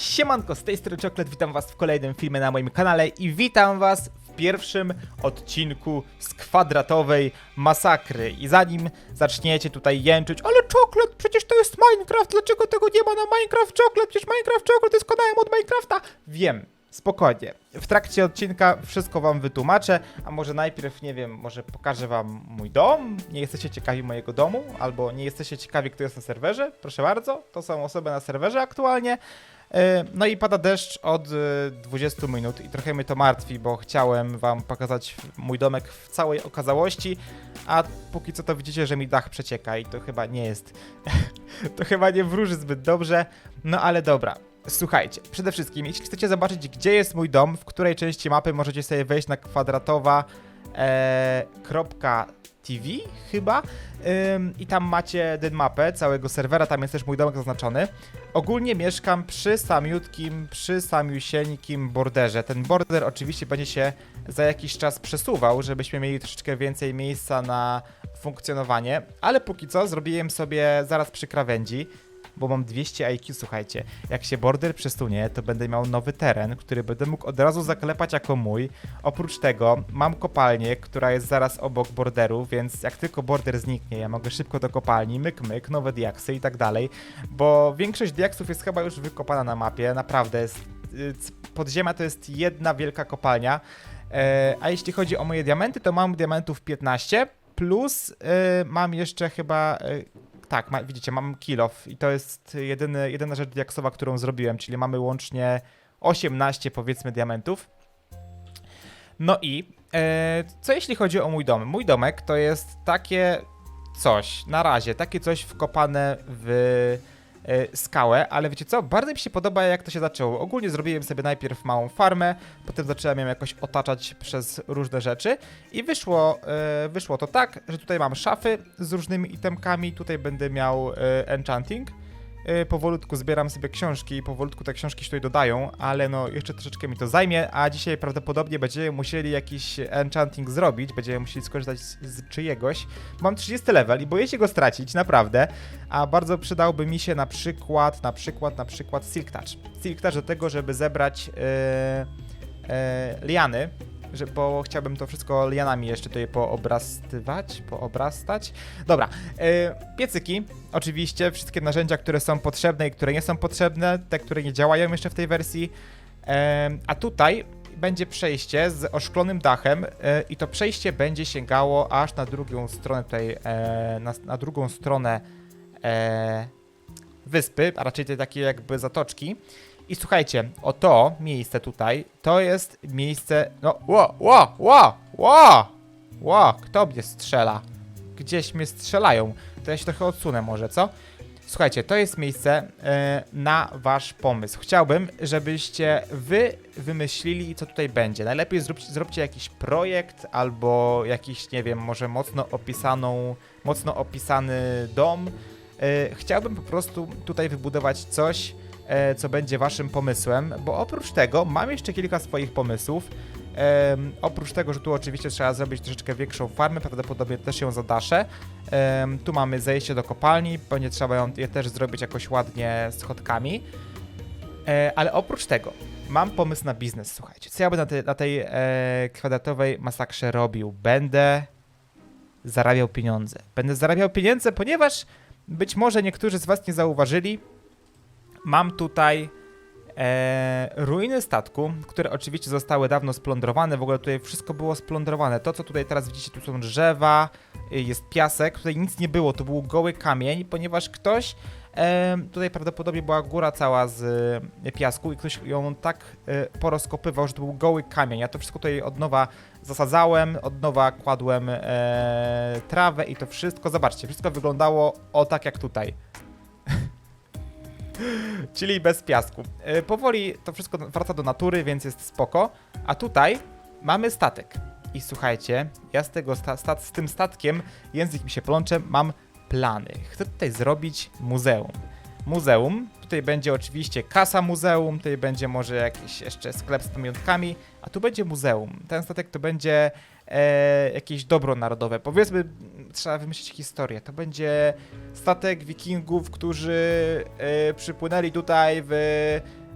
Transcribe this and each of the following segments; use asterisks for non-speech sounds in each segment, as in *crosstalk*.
Siemanko, z tej strony Czoklet, witam was w kolejnym filmie na moim kanale i witam was w pierwszym odcinku z kwadratowej masakry. I zanim zaczniecie tutaj jęczyć, ale Czoklet, przecież to jest Minecraft, dlaczego tego nie ma na Minecraft Czoklet? Przecież Minecraft Czoklet jest kanałem od Minecrafta. Wiem, spokojnie. W trakcie odcinka wszystko wam wytłumaczę, a może najpierw, nie wiem, może pokażę wam mój dom. Nie jesteście ciekawi mojego domu, albo nie jesteście ciekawi, kto jest na serwerze? Proszę bardzo, to są osoby na serwerze aktualnie. E, No i pada deszcz od e, 20 minut i trochę mnie to martwi, bo chciałem wam pokazać mój domek w całej okazałości, a póki co to widzicie, że mi dach przecieka i to chyba nie jest, *laughs* to chyba nie wróży zbyt dobrze, no ale dobra. Słuchajcie, przede wszystkim, jeśli chcecie zobaczyć, gdzie jest mój dom, w której części mapy możecie sobie wejść na kwadratowa e, kropka TV chyba Ym, i tam macie mapę całego serwera, tam jest też mój domek zaznaczony. Ogólnie mieszkam przy samiutkim, przy samiusieńkim borderze. Ten border oczywiście będzie się za jakiś czas przesuwał, żebyśmy mieli troszeczkę więcej miejsca na funkcjonowanie, ale póki co zrobiłem sobie zaraz przy krawędzi, bo mam 200 IQ, słuchajcie. Jak się border przesunie, to będę miał nowy teren, który będę mógł od razu zaklepać jako mój. Oprócz tego mam kopalnię, która jest zaraz obok borderu, więc jak tylko border zniknie, ja mogę szybko do kopalni, myk myk, nowe diaksy i tak dalej, bo większość diaksów jest chyba już wykopana na mapie, naprawdę y, podziemia to jest jedna wielka kopalnia. E, a jeśli chodzi o moje diamenty, to mam diamentów 15, plus y, mam jeszcze chyba y, tak, ma, widzicie, mam kill off i to jest jedyny, jedyna rzecz diaksowa, którą zrobiłem, czyli mamy łącznie 18 powiedzmy diamentów. No i e, co jeśli chodzi o mój dom? Mój domek to jest takie coś, na razie, takie coś wkopane w skałę, ale wiecie co? Bardzo mi się podoba jak to się zaczęło. Ogólnie zrobiłem sobie najpierw małą farmę, potem zacząłem ją jakoś otaczać przez różne rzeczy i wyszło, e, wyszło to tak, że tutaj mam szafy z różnymi itemkami, tutaj będę miał e, enchanting. E, powolutku zbieram sobie książki i powolutku te książki się tutaj dodają, ale no jeszcze troszeczkę mi to zajmie, a dzisiaj prawdopodobnie będziemy musieli jakiś enchanting zrobić, będziemy musieli skorzystać z, z czyjegoś. Mam 30 level i boję się go stracić, naprawdę, a bardzo przydałby mi się na przykład, na przykład, na przykład Silk Touch. Silk Touch do tego, żeby zebrać e, e, liany, że, bo chciałbym to wszystko lianami jeszcze tutaj poobrastywać, poobrastać. Dobra, e, piecyki, oczywiście, wszystkie narzędzia, które są potrzebne i które nie są potrzebne, te, które nie działają jeszcze w tej wersji. E, a tutaj będzie przejście z oszklonym dachem e, i to przejście będzie sięgało aż na drugą stronę tutaj, e, na, na drugą stronę e, wyspy, a raczej tej takiej jakby zatoczki. I słuchajcie, o to miejsce tutaj, to jest miejsce, no, ło, ło, ło, ło, ło, kto mnie strzela? Gdzieś mnie strzelają, to ja się trochę odsunę może, co? Słuchajcie, to jest miejsce e, na wasz pomysł. Chciałbym, żebyście wy wymyślili, co tutaj będzie. Najlepiej zróbcie, zróbcie jakiś projekt albo jakiś, nie wiem, może mocno opisaną, mocno opisany dom. E, chciałbym po prostu tutaj wybudować coś, co będzie waszym pomysłem, bo oprócz tego mam jeszcze kilka swoich pomysłów. Oprócz tego, że tu oczywiście trzeba zrobić troszeczkę większą farmę, prawdopodobnie też ją zadaszę. Tu mamy zejście do kopalni, będzie trzeba ją je też zrobić jakoś ładnie schodkami. E, ale oprócz tego mam pomysł na biznes, słuchajcie. Co ja będę na, tej- na tej e, kwadratowej masakrze robił? Będę zarabiał pieniądze. Będę zarabiał pieniądze, ponieważ być może niektórzy z was nie zauważyli, mam tutaj e, ruiny statku, które oczywiście zostały dawno splądrowane. W ogóle tutaj wszystko było splądrowane. To, co tutaj teraz widzicie, tu są drzewa, y, jest piasek. Tutaj nic nie było, to był goły kamień, ponieważ ktoś. E, tutaj prawdopodobnie była góra cała z e, piasku i ktoś ją tak e, porozkopywał, że to był goły kamień. Ja to wszystko tutaj od nowa zasadzałem, od nowa kładłem e, trawę i to wszystko. Zobaczcie, wszystko wyglądało o tak jak tutaj. Czyli bez piasku. E, powoli to wszystko wraca do natury, więc jest spoko. A tutaj mamy statek. I słuchajcie, ja z, tego sta z tym statkiem, język mi się plącze, mam plany. Chcę tutaj zrobić muzeum. Muzeum, tutaj będzie oczywiście kasa muzeum, tutaj będzie może jakiś jeszcze sklep z pamiątkami, a tu będzie muzeum. Ten statek to będzie e, jakieś dobro narodowe. Powiedzmy, trzeba wymyślić historię. To będzie statek wikingów, którzy e, przypłynęli tutaj w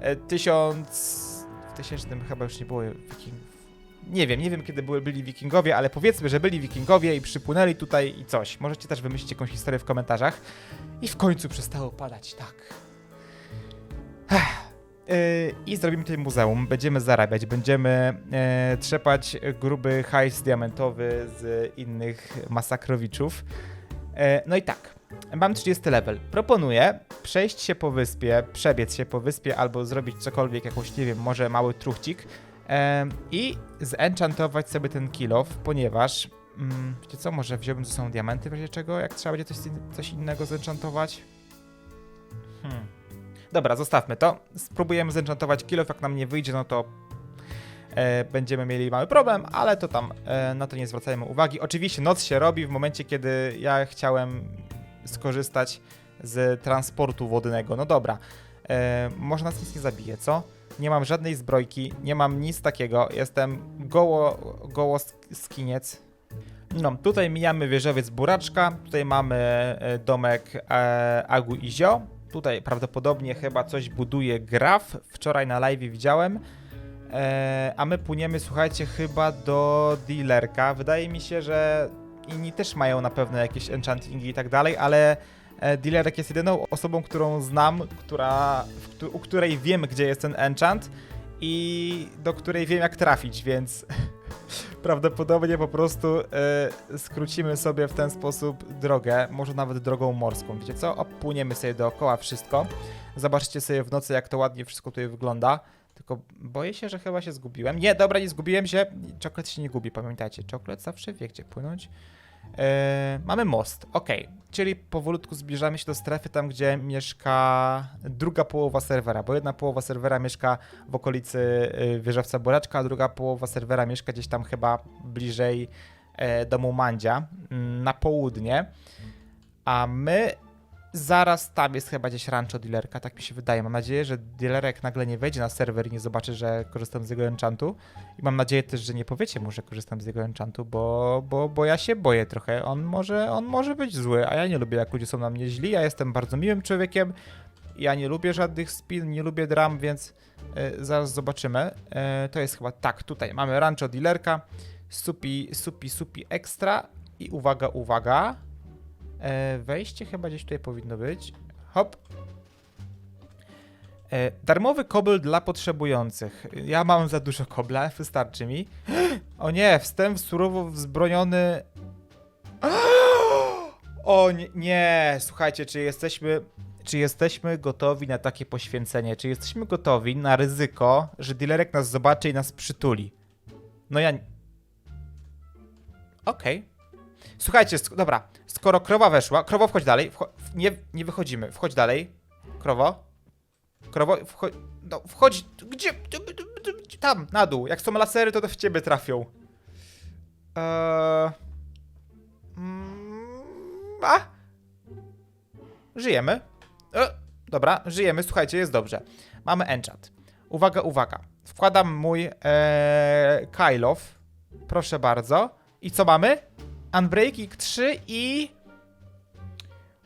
e, tysiąc... W tysięcznym chyba już nie było wikingów. Nie wiem, nie wiem kiedy były, byli wikingowie, ale powiedzmy, że byli wikingowie i przypłynęli tutaj i coś. Możecie też wymyślić jakąś historię w komentarzach. I w końcu przestało padać, tak. Ech. Yy, I zrobimy tutaj muzeum, będziemy zarabiać, będziemy e, trzepać gruby hajs diamentowy z innych masakrowiczów. E, no i tak, mam 30 level. Proponuję przejść się po wyspie, przebiec się po wyspie albo zrobić cokolwiek, jakąś, nie wiem, może mały truchcik e, i zenchantować sobie ten kill off, ponieważ mm, wiecie co, może wziąłbym ze sobą diamenty w razie czego, jak trzeba będzie coś, coś innego zenchantować. Hmm. Dobra, zostawmy to. Spróbujemy zenchantować kill off, jak nam nie wyjdzie, no to e, będziemy mieli mały problem, ale to tam e, na to nie zwracajmy uwagi. Oczywiście noc się robi w momencie, kiedy ja chciałem skorzystać z transportu wodnego. No dobra, e, może nas nic nie zabije, co? Nie mam żadnej zbrojki, nie mam nic takiego, jestem goło, goło sk- skiniec. No, tutaj mijamy wieżowiec Buraczka, tutaj mamy e, domek e, Agu i Zio. Tutaj prawdopodobnie chyba coś buduje Graf, wczoraj na live widziałem. E, a my płyniemy, słuchajcie, chyba do dealerka. Wydaje mi się, że inni też mają na pewno jakieś enchantingi i tak dalej, ale e, dealerek jest jedyną osobą, którą znam, która, w, u której wiem, gdzie jest ten enchant i do której wiem, jak trafić, więc *laughs* prawdopodobnie po prostu e, skrócimy sobie w ten sposób drogę, może nawet drogą morską. Wiecie co? Opłyniemy sobie dookoła wszystko. Zobaczcie sobie w nocy, jak to ładnie wszystko tutaj wygląda. Tylko boję się, że chyba się zgubiłem. Nie, dobra, nie zgubiłem się. Czoklet się nie gubi, pamiętajcie. Czoklet zawsze wie, gdzie płynąć. E, mamy most, ok. Czyli powolutku zbliżamy się do strefy tam, gdzie mieszka druga połowa serwera, bo jedna połowa serwera mieszka w okolicy y, wieżowca Buraczka, a druga połowa serwera mieszka gdzieś tam chyba bliżej e, domu Mandzia, mm, na południe. A my zaraz tam jest chyba gdzieś rancho dealerka, tak mi się wydaje. Mam nadzieję, że dealerek nagle nie wejdzie na serwer i nie zobaczy, że korzystam z jego enchantu. I mam nadzieję też, że nie powiecie mu, że korzystam z jego enchantu, bo, bo, bo ja się boję trochę. On może, on może być zły, a ja nie lubię, jak ludzie są na mnie źli. Ja jestem bardzo miłym człowiekiem. Ja nie lubię żadnych spin, nie lubię dram, więc e, zaraz zobaczymy. E, to jest chyba tak, tutaj mamy rancho dealerka, supi, supi, supi extra i uwaga, uwaga. E, wejście chyba gdzieś tutaj powinno być. Hop. E, darmowy kobel dla potrzebujących. Ja mam za dużo kobla, *laughs* wystarczy mi. *gasps* O nie, wstęp surowo wzbroniony. *gasps* O nie, nie, słuchajcie, czy jesteśmy. Czy jesteśmy gotowi na takie poświęcenie? Czy jesteśmy gotowi na ryzyko, że dealerek nas zobaczy i nas przytuli? No ja. Okej. Słuchajcie, sk- dobra, skoro krowa weszła, krowo wchodź dalej, wcho- nie, nie wychodzimy, wchodź dalej, krowo, krowo, wchodź, no, wchodź, gdzie, tam, na dół, jak są lasery, to, to w ciebie trafią. Eee... Mm, a? Żyjemy. E, dobra, żyjemy, słuchajcie, jest dobrze. Mamy enchant. Uwaga, uwaga. Wkładam mój e, Kylof. Proszę bardzo. I co mamy? Unbreaking 3 i...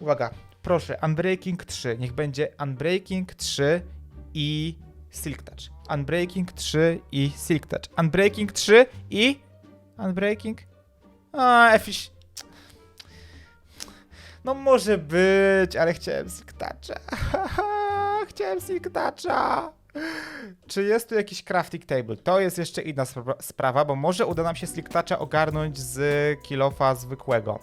Uwaga, proszę, Unbreaking 3. Niech będzie Unbreaking 3 i Silk Touch. Unbreaking 3 i Silk Touch. Unbreaking 3 i... Unbreaking... A, Efiś... No może być, ale chciałem Silk Toucha. *laughs* chciałem Silk Toucha. Czy jest tu jakiś crafting table? To jest jeszcze inna spra- sprawa, bo może uda nam się Slicktoucha ogarnąć z kilofa zwykłego.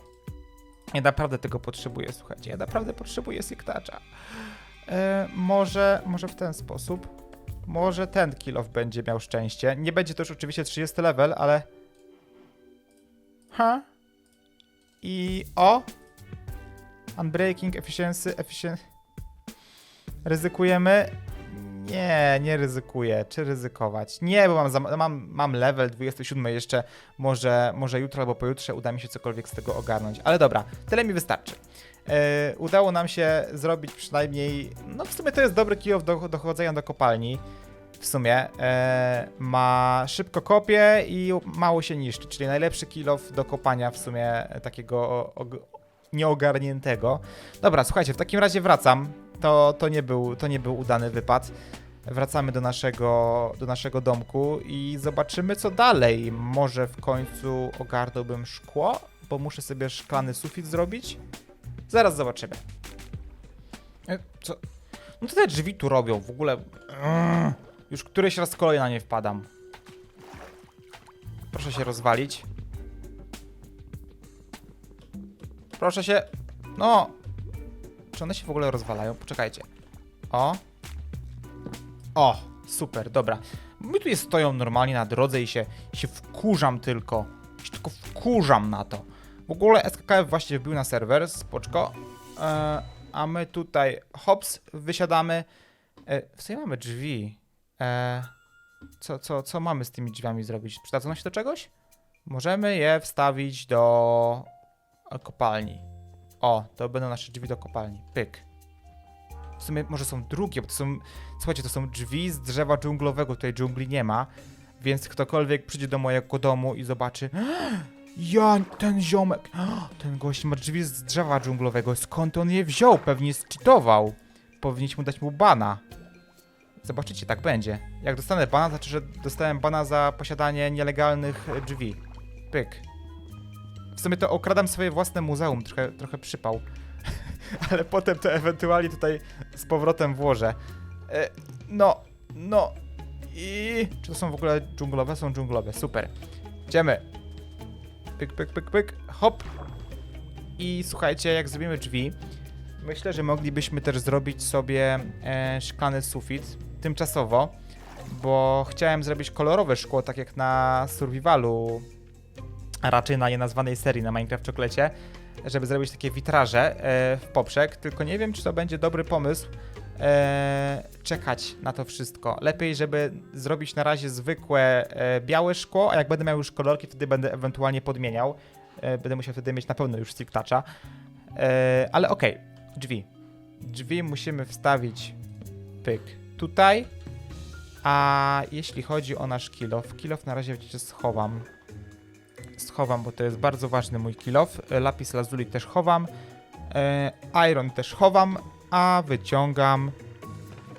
Ja naprawdę tego potrzebuję, słuchajcie. Ja naprawdę potrzebuję Slicktoucha. E, może, może w ten sposób. Może ten kilof będzie miał szczęście. Nie będzie to już oczywiście 30 level, ale... Ha? I o! Unbreaking, efficiency, efficiency... Ryzykujemy. Nie, nie ryzykuję. Czy ryzykować? Nie, bo mam, mam, mam level 27 jeszcze. Może, może jutro albo pojutrze uda mi się cokolwiek z tego ogarnąć. Ale dobra, tyle mi wystarczy. E, udało nam się zrobić przynajmniej. No, w sumie to jest dobry kijów do dochodzenia do kopalni. W sumie e, ma szybko kopie i mało się niszczy, czyli najlepszy kilof do kopania w sumie takiego nieogarniętego. Dobra, słuchajcie, w takim razie wracam. To, to, nie był, to nie był udany wypad. wracamy do naszego, do naszego domku i zobaczymy co dalej. Może w końcu ogarnąłbym szkło, bo muszę sobie szklany sufit zrobić. Zaraz zobaczymy. E, co? No to te drzwi tu robią, w ogóle... Ugh. Już któryś raz kolej na nie wpadam. Proszę się rozwalić. Proszę się... No! Czy one się w ogóle rozwalają? Poczekajcie. O! O! Super, dobra. My tu stoją normalnie na drodze i się, się wkurzam tylko. Się tylko wkurzam na to. W ogóle SKKF właśnie wbił na serwer, spoczko. E, a my tutaj, hops, wysiadamy. E, w sumie mamy drzwi. E, co, co, co mamy z tymi drzwiami zrobić? Przydadzą się do czegoś? Możemy je wstawić do kopalni. O, to będą nasze drzwi do kopalni. Pyk. W sumie może są drugie, bo to są... Słuchajcie, to są drzwi z drzewa dżunglowego. Tutaj dżungli nie ma. Więc ktokolwiek przyjdzie do mojego domu i zobaczy... *gasps* Ja, ten ziomek... *gasps* Ten gość ma drzwi z drzewa dżunglowego. Skąd on je wziął? Pewnie zcheatował. Powinniśmy dać mu bana. Zobaczycie, tak będzie. Jak dostanę bana, to znaczy, że dostałem bana za posiadanie nielegalnych drzwi. Pyk. W sumie to okradam swoje własne muzeum, trochę, trochę przypał. *laughs* Ale potem to ewentualnie tutaj z powrotem włożę. E, no, no i... Czy to są w ogóle dżunglowe? Są dżunglowe, super. Idziemy. Pyk, pyk, pyk, pyk, hop. I słuchajcie, jak zrobimy drzwi, myślę, że moglibyśmy też zrobić sobie e, szklany sufit tymczasowo, bo chciałem zrobić kolorowe szkło, tak jak na survivalu, a raczej na nienazwanej serii na Minecraft Czokolecie, żeby zrobić takie witraże e, w poprzek, tylko nie wiem, czy to będzie dobry pomysł e, czekać na to wszystko. Lepiej, żeby zrobić na razie zwykłe e, białe szkło, a jak będę miał już kolorki, wtedy będę ewentualnie podmieniał. Będę musiał wtedy mieć na pewno już Silk Toucha. Ale okej, drzwi. Drzwi musimy wstawić pyk tutaj. A jeśli chodzi o nasz kilof, kilof na razie wiecie, schowam. Schowam, bo to jest bardzo ważny mój kilof. E, Lapis lazuli też chowam. E, iron też chowam, a wyciągam.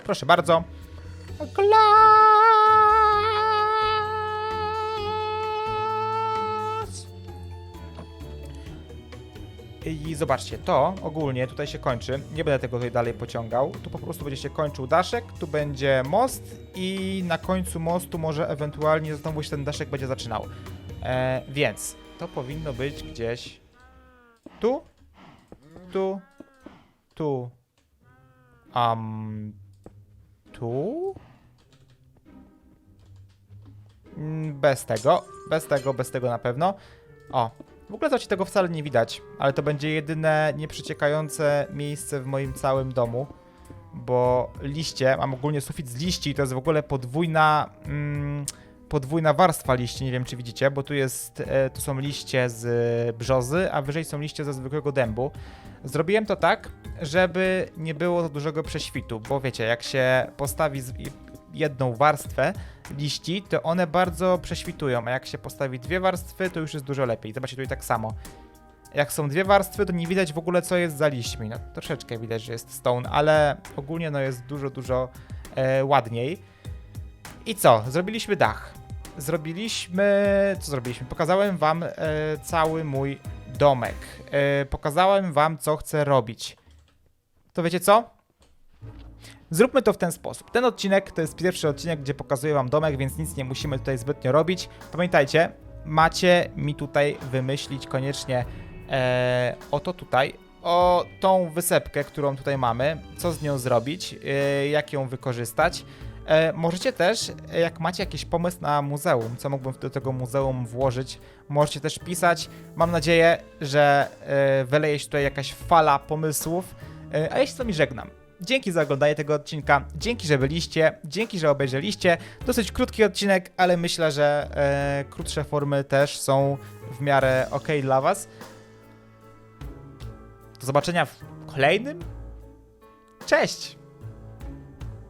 Proszę bardzo. Glas. I zobaczcie, to ogólnie tutaj się kończy. Nie będę tego tutaj dalej pociągał. Tu po prostu będzie się kończył daszek, tu będzie most i na końcu mostu może ewentualnie znowu się ten daszek będzie zaczynał. E, więc to powinno być gdzieś tu, tu, tu, um, tu. Mm, Bez tego, bez tego, bez tego na pewno. O, w ogóle zobaczcie, tego wcale nie widać, ale to będzie jedyne nieprzeciekające miejsce w moim całym domu, bo liście, mam ogólnie sufit z liści to jest w ogóle podwójna, mm, podwójna warstwa liści, nie wiem czy widzicie, bo tu jest, e, tu są liście z brzozy, a wyżej są liście ze zwykłego dębu. Zrobiłem to tak, żeby nie było za dużego prześwitu, bo wiecie, jak się postawi jedną warstwę liści, to one bardzo prześwitują, a jak się postawi dwie warstwy, to już jest dużo lepiej. Zobaczcie tutaj tak samo. Jak są dwie warstwy, to nie widać w ogóle co jest za liśćmi. No troszeczkę widać, że jest stone, ale ogólnie no jest dużo, dużo e, ładniej. I co? Zrobiliśmy dach. Zrobiliśmy... Co zrobiliśmy? Pokazałem wam e, cały mój domek. E, pokazałem wam, co chcę robić. To wiecie co? Zróbmy to w ten sposób. Ten odcinek to jest pierwszy odcinek, gdzie pokazuję wam domek, więc nic nie musimy tutaj zbytnio robić. Pamiętajcie, macie mi tutaj wymyślić koniecznie e, o to tutaj, o tą wysepkę, którą tutaj mamy, co z nią zrobić, e, jak ją wykorzystać. E, możecie też, e, jak macie jakiś pomysł na muzeum, co mógłbym do tego muzeum włożyć, możecie też pisać. Mam nadzieję, że e, wyleje się tutaj jakaś fala pomysłów. A jeśli to mi żegnam. Dzięki za oglądanie tego odcinka, dzięki, że byliście, dzięki, że obejrzeliście. Dosyć krótki odcinek, ale myślę, że e, krótsze formy też są w miarę ok dla Was. Do zobaczenia w kolejnym. Cześć!